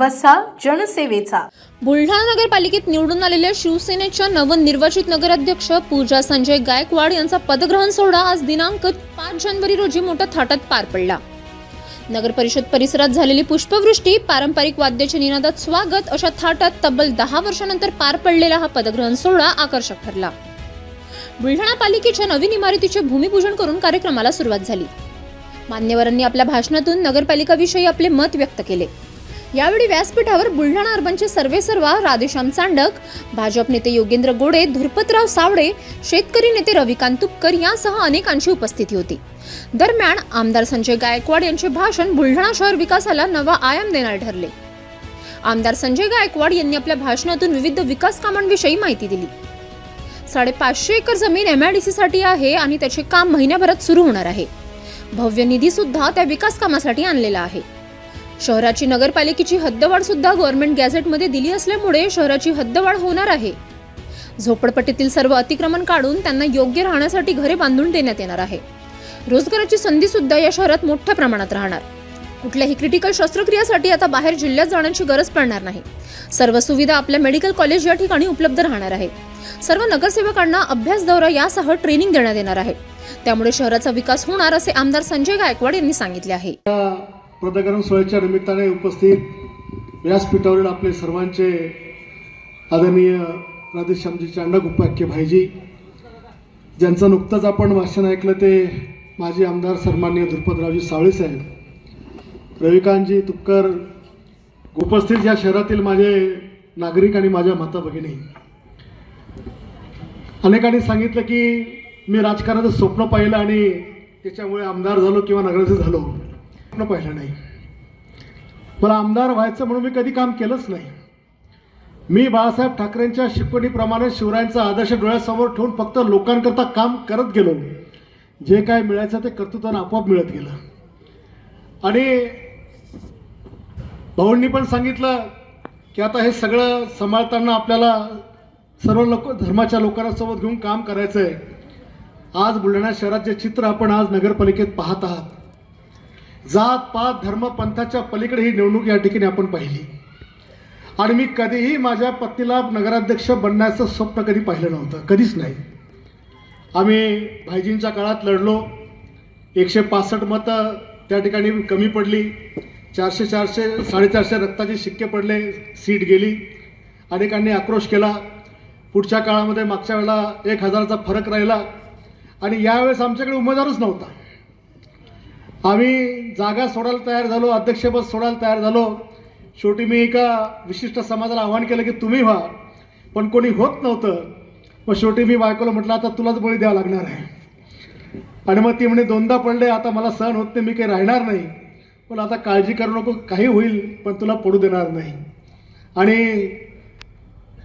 वसा जनसेवेचा. बुलढाणा नगरपालिकेत निवडून आलेल्या शिवसेनेच्या नवनिर्वाचित नगराध्यक्ष पूजा संजय गायकवाड यांचा पदग्रहण सोहळा आज दिनांक पाच जानेवारी रोजी मोठ्या थाटात पार पडला. नगर परिषद परिसरात झालेली पुष्पवृष्टी पारंपरिक वाद्याच्या निनादात स्वागत अशा थाटात तब्बल दहा वर्षानंतर पार पडलेला हा पदग्रहण सोहळा आकर्षक ठरला. बुलढाणा पालिकेच्या नवीन इमारतीचे भूमिपूजन करून कार्यक्रमाला सुरुवात झाली. मान्यवरांनी आपल्या भाषणातून नगरपालिकाविषयी आपले मत व्यक्त केले. यावेळी व्यासपीठावर बुलढाणा अर्बनचे सर्वेसर्वा राधेश्याम चांडक भाजप नेते योगेंद्र गोडे धुरपतराव सावडे शेतकरी नेते रविकांत तुपकर यासह अनेकांची उपस्थिती होती. दरम्यान आमदार संजय गायकवाड यांचे भाषण बुलढाणा शहर विकासाला नवा आयाम देणारे ठरले. आमदार संजय गायकवाड यांनी आपल्या भाषणातून विविध विकास कामांविषयी माहिती दिली. साडेपाचशे एकर जमीन एमआयडीसी साठी आहे आणि त्याचे काम महिन्याभरात सुरू होणार आहे. भव्य निधी सुद्धा त्या विकास कामासाठी आणलेला आहे. शहराची नगरपालिकेची हद्दवाढ सुद्धा गव्हर्नमेंट गॅझेटमध्ये दिली असल्यामुळे शहराची हद्दवाढ होणार आहे. झोपडपट्टीतील सर्व अतिक्रमण काढून त्यांना योग्य राहण्यासाठी घरे बांधून देण्यात येणार आहे. रोजगाराची संधी सुद्धा या शहरात मोठ्या प्रमाणात राहणार. कुठल्याही क्रिटिकल शस्त्रक्रियासाठी आता बाहेर जिल्ह्यात जाण्याची गरज पडणार नाही. सर्व सुविधा आपल्या मेडिकल कॉलेज या ठिकाणी उपलब्ध राहणार आहे. सर्व नगरसेवकांना अभ्यास दौरा यासह ट्रेनिंग देण्यात येणार आहे. त्यामुळे शहराचा विकास होणार असे आमदार संजय गायकवाड यांनी सांगितले आहे. या सोहळ्याच्या निमित्ताने उपस्थित व्यासपीठावरील आपले सर्वांचे आदरणीय राधेश्यामजी चांडक उपाख्य भाईजी ज्यांचं नुकतंच आपण भाषण ऐकलं ते माजी आमदार सन्माननीय धुरपतरावजी सावळे साहेब रविकांतजी तुपकर उपस्थित या शहरातील माझे नागरिक आणि माझ्या माता भगिनी. अनेकांनी सांगितलं की मी राजकारणाचं स्वप्न पाहिलं आणि त्याच्यामुळे आमदार झालो किंवा नगराचे झालो. पाहिलं नाही. मला आमदार व्हायचं म्हणून मी कधी काम केलंच नाही. मी बाळासाहेब ठाकरेंच्या शिकवणीप्रमाणे शिवरायांचा आदर्श डोळ्यासमोर ठेवून फक्त लोकांकरता काम करत गेलो. जे काय मिळायचं ते कर्तृत्वानं आपोआप मिळत गेलं. आणि भाऊंनी पण सांगितलं की आता हे सगळं सांभाळताना आपल्याला सर्व लोक धर्माच्या लोकांना सोबत घेऊन काम करायचं आहे आज बुलढाणा शहरात जे चित्र आपण आज नगरपालिकेत पाहत आहात जात पात धर्म पंथाच्या पलीकडे ही निवडणूक या ठिकाणी आपण पाहिली. आणि मी कधीही माझ्या पत्नीला नगराध्यक्ष बनण्याचं स्वप्न कधी पाहिलं नव्हतं. कधीच नाही. आम्ही भाईजींच्या काळात लढलो. एकशे पासष्ट मतं त्या ठिकाणी कमी पडली. चारशे चारशे साडेचारशे रक्ताचे शिक्के पडले सीट गेली. अनेकांनी आक्रोश केला. पुढच्या काळामध्ये मागच्या वेळेला एक हजाराचा फरक राहिला. आणि यावेळेस आमच्याकडे उमेदवारच नव्हता. आम्ही जागा सोडायला तयार झालो अध्यक्षपद सोडायला तयार झालो. शेवटी मी एका विशिष्ट समाजाला आव्हान केलं की तुम्ही व्हा पण कोणी होत नव्हतं. मग शेवटी मी बायकोला म्हटलं आता तुलाच बळी द्यावा लागणार आहे. आणि मग ती म्हणे दोनदा पडले आता मला सहन होत नाही मी काही राहणार नाही. पण आता काळजी करू नको काही होईल पण तुला पडू देणार नाही. आणि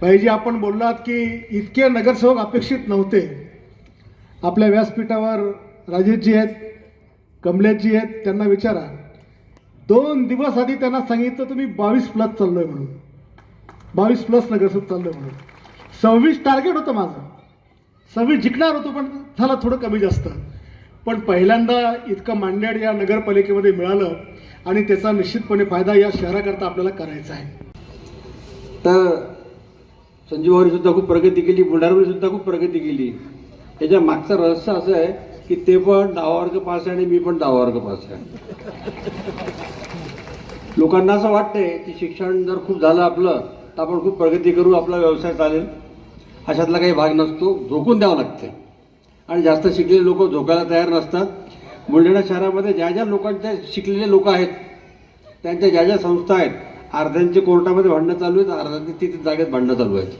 भाईजी आपण बोललात की इतके नगरसेवक अपेक्षित नव्हते. आपल्या व्यासपीठावर राजेशजी आहेत कमल्याची आहेत त्यांना विचारा. दोन दिवस आधी त्यांना सांगितलं तुम्ही बावीस प्लस चाललोय म्हणून. बावीस प्लस नगरसेवक चाललोय म्हणून. सव्वीस टार्गेट होतं माझं. सव्वीस जिंकणार होतो पण झालं थोडं कमी जास्त. पण पहिल्यांदा इतकं मांड्याड या नगरपालिकेमध्ये मिळालं आणि त्याचा निश्चितपणे फायदा या शहराकरता आपल्याला करायचा आहे. तर संजीवानी सुद्धा खूप प्रगती केली बुलढाणामध्ये सुद्धा खूप प्रगती केली. त्याच्या मागचं रहस्य असं आहे की ते पण दहा वर्ग पास आहे आणि मी पण दहा वर्ग पास आहे. लोकांना असं वाटतंय की शिक्षण जर खूप झालं आपलं तर आपण खूप प्रगती करू आपला व्यवसाय चालेल. अशातला काही भाग नसतो झोकून द्यावं लागते आणि जास्त शिकलेले लोक झोकायला तयार नसतात. बुलढाणा शहरामध्ये ज्या ज्या लोकांच्या शिकलेले लोक आहेत त्यांच्या ज्या ज्या संस्था आहेत अर्ध्यांचे कोर्टामध्ये भांडणं चालू आहेत अर्ध्यांचे तिथे जागेत भांडणं चालू आहेत.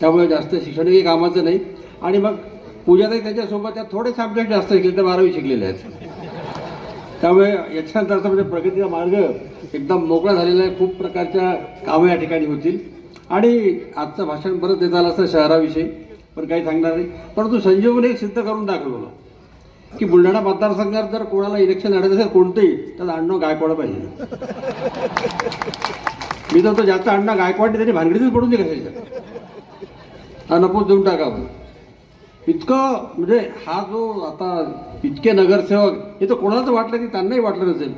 त्यामुळे जास्त शिक्षण काही कामाचं नाही. आणि मग पूजाताई त्याच्यासोबत त्या थोडे सब्जेक्ट जास्त शिकले तर बारावी शिकलेले आहेत. त्यामुळे याच्यानंतर असं म्हणजे प्रगतीचा मार्ग एकदम मोकळा झालेला आहे. खूप प्रकारच्या कामं या ठिकाणी होतील. आणि आजचं भाषण परत देत आलं असतं शहराविषयी पण काही सांगणार नाही. परंतु संजीवने एक सिद्ध करून दाखवलं की बुलढाणा मतदारसंघात जर कोणाला इलेक्शन लढायचं असेल कोणतंही तर अण्णा गायकवाड पाहिजे. मी तर जास्त अण्णा गायकवाड त्यांनी भानगडीतच पडून दे कशाच्या. हा नकोच देऊन टाका इतकं म्हणजे हा जो आता इतके नगरसेवक हे तर कोणालाच वाटलं की त्यांनाही वाटलं नसेल.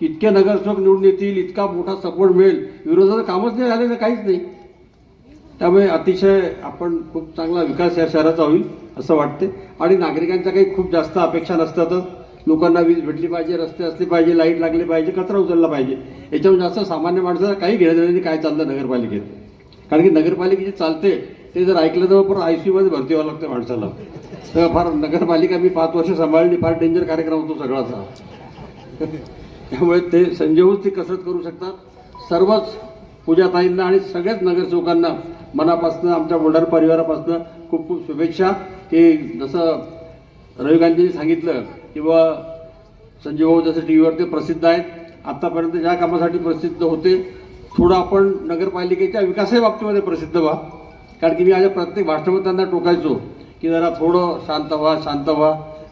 इतके नगरसेवक निवडून येतील इतका मोठा सपोर्ट मिळेल. विरोधाचं कामच नाही झालेलं काहीच नाही. त्यामुळे अतिशय आपण खूप चांगला विकास या शहराचा होईल असं वाटते आणि नागरिकांच्या काही खूप जास्त अपेक्षा नसतातच लोकांना वीज भेटली पाहिजे रस्ते असले पाहिजे लाइट लागली पाहिजे कचरा उचलला पाहिजे. याच्यावर जास्त सामान्य माणसाला काही घेणं देणं काय चाललं नगरपालिकेत. कारण की नगरपालिकेची चालते ते जर ऐकलं तर पण आयमध्ये भरती व्हावं लागतं माणसाला. तर फार नगरपालिका मी पाच वर्ष सांभाळली फार डेंजर कार्यक्रम होतो सगळाचा. त्यामुळे ते संजीवच ती कसरत करू शकतात. सर्वच पूजाताईंना आणि सगळ्याच नगरसेवकांना मनापासून आमच्या बुलढाणा परिवारापासून खूप खूप शुभेच्छा. की जसं रवी गांधींनी सांगितलं किंवा संजीव भाऊ जसं टी व्हीवर ते प्रसिद्ध आहेत आत्तापर्यंत ज्या कामासाठी प्रसिद्ध होते थोडं आपण नगरपालिकेच्या विकासाच्या बाबतीमध्ये प्रसिद्ध व्हा. कारण की मी माझ्या प्रत्येक भाषणामध्ये त्यांना टोकायचो की जरा थोडं शांत व्हा शांत व्हा.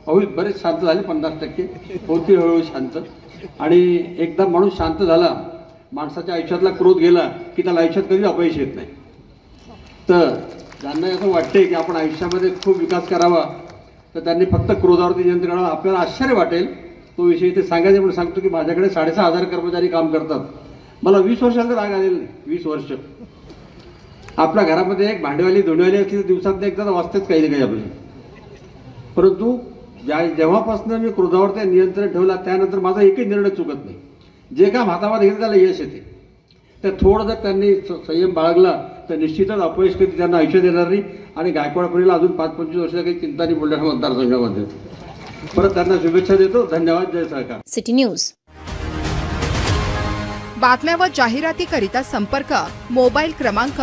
अहो बरेच शांत झाले पन्नास टक्के. होती हळूहळू शांत. आणि एकदा माणूस शांत झाला माणसाच्या आयुष्यातला क्रोध गेला की त्याला आयुष्यात कधीच अपयश येत नाही. तर ज्यांना असं वाटते की आपण आयुष्यामध्ये खूप विकास करावा तर त्यांनी फक्त क्रोधावरती नियंत्रण करावं. आपल्याला आश्चर्य वाटेल तो विषय इथे सांगायचं म्हणून सांगतो की माझ्याकडे साडेसहा हजार कर्मचारी काम करतात. मला वीस वर्षाचा राग आलेला नाही. वीस वर्ष. आपल्या घरामध्ये एक भांडेवाली धुणेवाली असली तर दिवसात एकदा वाचतेच काही ना काही आपली. परंतु ज्या जेव्हापासून मी क्रोधावरती नियंत्रण ठेवला त्यानंतर माझा एकही निर्णय चुकत नाही. जे काम हातामध्ये घेतलं त्याला यश येते. तर थोडं जर त्यांनी स- संयम बाळगला तर निश्चितच अपयश कधी त्यांना आयुष्य देणार नाही. आणि गायकवाड पुढील अजून पाच पंचवीस वर्ष काही चिंता नाही बुलढाणा मतदारसंघामध्ये. परत त्यांना शुभेच्छा देतो. धन्यवाद. जय सहकार. City news. बातम्या व जाहिरातीकरिता संपर्क मोबाईल क्रमांक